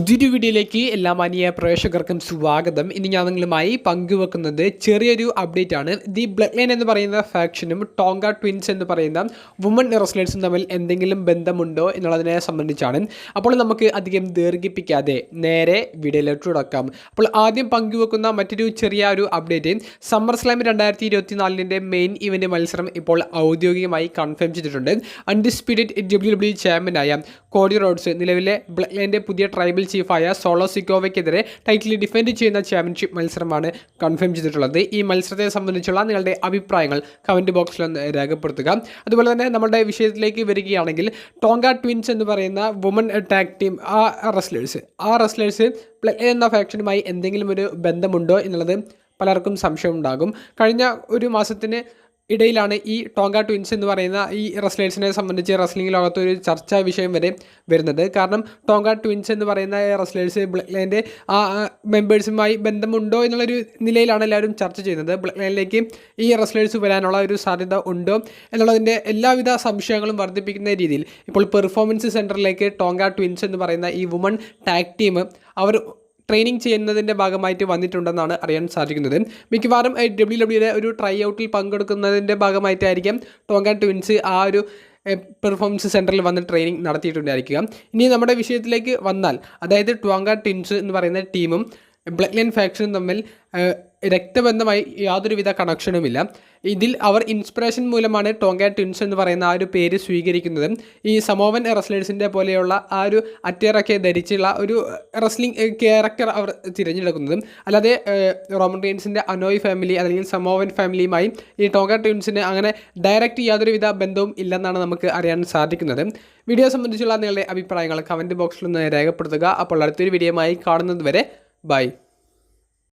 പുതിയൊരു വീഡിയോയിലേക്ക് എല്ലാ മാനിയ പ്രേക്ഷകർക്കും സ്വാഗതം. ഇനി ഞാൻ നിങ്ങളുമായി പങ്കുവെക്കുന്നത് ചെറിയൊരു അപ്ഡേറ്റ് ആണ്. ദി ബ്ലഡ് ലൈൻ എന്ന് പറയുന്ന ഫാക്ഷനും ടോങ്ക ട്വിൻസ് എന്ന് പറയുന്ന വുമൺ റെസ്ലേഴ്സും തമ്മിൽ എന്തെങ്കിലും ബന്ധമുണ്ടോ എന്നുള്ളതിനെ സംബന്ധിച്ചാണ്. അപ്പോൾ നമുക്ക് അധികം ദീർഘിപ്പിക്കാതെ നേരെ വീഡിയോയിലോട്ട് തുടക്കാം അപ്പോൾ ആദ്യം പങ്കുവെക്കുന്ന മറ്റൊരു ചെറിയ ഒരു അപ്ഡേറ്റ് സമ്മർ സ്ലാം രണ്ടായിരത്തി ഇരുപത്തി നാലിന്റെ മെയിൻ ഇവന്റ് മത്സരം ഇപ്പോൾ ഔദ്യോഗികമായി കൺഫേം ചെയ്തിട്ടുണ്ട്. അൺഡിസ്പ്യൂട്ടഡ് ഡബ്ല്യു ഡബ്ല്യു ചാമ്പ്യനായ കോഡി റോഡ്സ് നിലവിലെ ബ്ലഡ് ലൈന്റെ പുതിയ ട്രൈബൽ ചീഫായ സോളോ സിക്കോവയ്ക്കെതിരെ ടൈറ്റിൽ ഡിഫെൻഡ് ചെയ്യുന്ന ചാമ്പ്യൻഷിപ്പ് മത്സരമാണ് കൺഫേം ചെയ്തിട്ടുള്ളത്. ഈ മത്സരത്തെ സംബന്ധിച്ചുള്ള നിങ്ങളുടെ അഭിപ്രായങ്ങൾ കമന്റ് ബോക്സിൽ ഒന്ന് രേഖപ്പെടുത്തുക. അതുപോലെ തന്നെ നമ്മുടെ വിഷയത്തിലേക്ക് വരികയാണെങ്കിൽ ടോങ്ക ട്വിൻസ് എന്ന് പറയുന്ന വുമൺ ടാഗ് ടീം ആ റെസ്ലേഴ്സ് ആ റെസ്ലേഴ്സ് പ്ലേ എന്ന ഫാക്ഷനുമായി എന്തെങ്കിലും ഒരു ബന്ധമുണ്ടോ എന്നുള്ളത് പലർക്കും സംശയമുണ്ടാകും. കഴിഞ്ഞ ഒരു മാസത്തിന് ഇടയിലാണ് ഈ ടോങ്ക ട്വിൻസ് എന്ന് പറയുന്ന ഈ റെസ്ലേഴ്സിനെ സംബന്ധിച്ച് റെസ്ലിംഗ് ലോകത്ത് ഒരു ചർച്ചാ വിഷയം വരെ വരുന്നത്. കാരണം ടോങ്ക ട്വിൻസ് എന്ന് പറയുന്ന റെസ്ലേഴ്സ് ബ്ലഡ് ലൈന്റെ ആ മെമ്പേഴ്സുമായി ബന്ധമുണ്ടോ എന്നുള്ളൊരു നിലയിലാണ് എല്ലാവരും ചർച്ച ചെയ്യുന്നത്. ബ്ലഡ് ലൈനിലേക്ക് ഈ റെസ്ലേഴ്സ് വരാനുള്ള ഒരു സാധ്യത ഉണ്ടോ എന്നുള്ളതിന്റെ എല്ലാവിധ സംശയങ്ങളും വർദ്ധിപ്പിക്കുന്ന രീതിയിൽ. ഇപ്പോൾ പെർഫോമൻസ് സെന്ററിലേക്ക് ടോങ്ക ട്വിൻസ് എന്ന് പറയുന്ന ഈ വുമൺ ടാഗ് ടീം അവർ ട്രെയിനിങ് ചെയ്യുന്നതിന്റെ ഭാഗമായിട്ട് വന്നിട്ടുണ്ടെന്നാണ് അറിയാൻ സാധിക്കുന്നത്. മിക്കവാറും ഡബ്ല്യു ഡബ്ല്യുടെ ഒരു ട്രൈ ഔട്ടിൽ പങ്കെടുക്കുന്നതിന്റെ ഭാഗമായിട്ടായിരിക്കും ടോങ്ക ട്വിൻസ് ആ ഒരു പെർഫോമൻസ് സെന്ററിൽ വന്ന് ട്രെയിനിങ് നടത്തിയിട്ടുണ്ടായിരിക്കുക. ഇനി നമ്മുടെ വിഷയത്തിലേക്ക് വന്നാൽ അതായത് ടോങ്ക ടിൻസ് എന്ന് പറയുന്ന ടീമും ബ്ലഡ് ലൈൻ ഫാക്ഷനും തമ്മിൽ രക്തബന്ധമായി യാതൊരുവിധ കണക്ഷനുമില്ല. ഇതിൽ അവർ ഇൻസ്പിറേഷൻ മൂലമാണ് ടോങ്ക ട്വിൻസ് എന്ന് പറയുന്ന ആ ഒരു പേര് സ്വീകരിക്കുന്നത്. ഈ സമോവൻ റെസ്ലേഴ്സിന്റെ പോലെയുള്ള ആ ഒരു അറ്റയറൊക്കെ ധരിച്ചുള്ള ഒരു റെസ്ലിംഗ് ക്യാരക്ടർ അവർ തിരഞ്ഞെടുക്കുന്നത്. അല്ലാതെ റോമൻ റീൻസിന്റെ അനോയ് ഫാമിലി അല്ലെങ്കിൽ സമോവൻ ഫാമിലിയുമായി ഈ ടോങ്ക ട്വിൻസിന് അങ്ങനെ ഡയറക്റ്റ് യാതൊരുവിധ ബന്ധവും ഇല്ലെന്നാണ് നമുക്ക് അറിയാൻ സാധിക്കുന്നത്. വീഡിയോ സംബന്ധിച്ചുള്ള നിങ്ങളുടെ അഭിപ്രായങ്ങൾ കമന്റ് ബോക്സിൽ ഒന്ന് രേഖപ്പെടുത്തുക. അപ്പോൾ അടുത്തൊരു വീഡിയോയുമായി കാണുന്നത് വരെ Bye.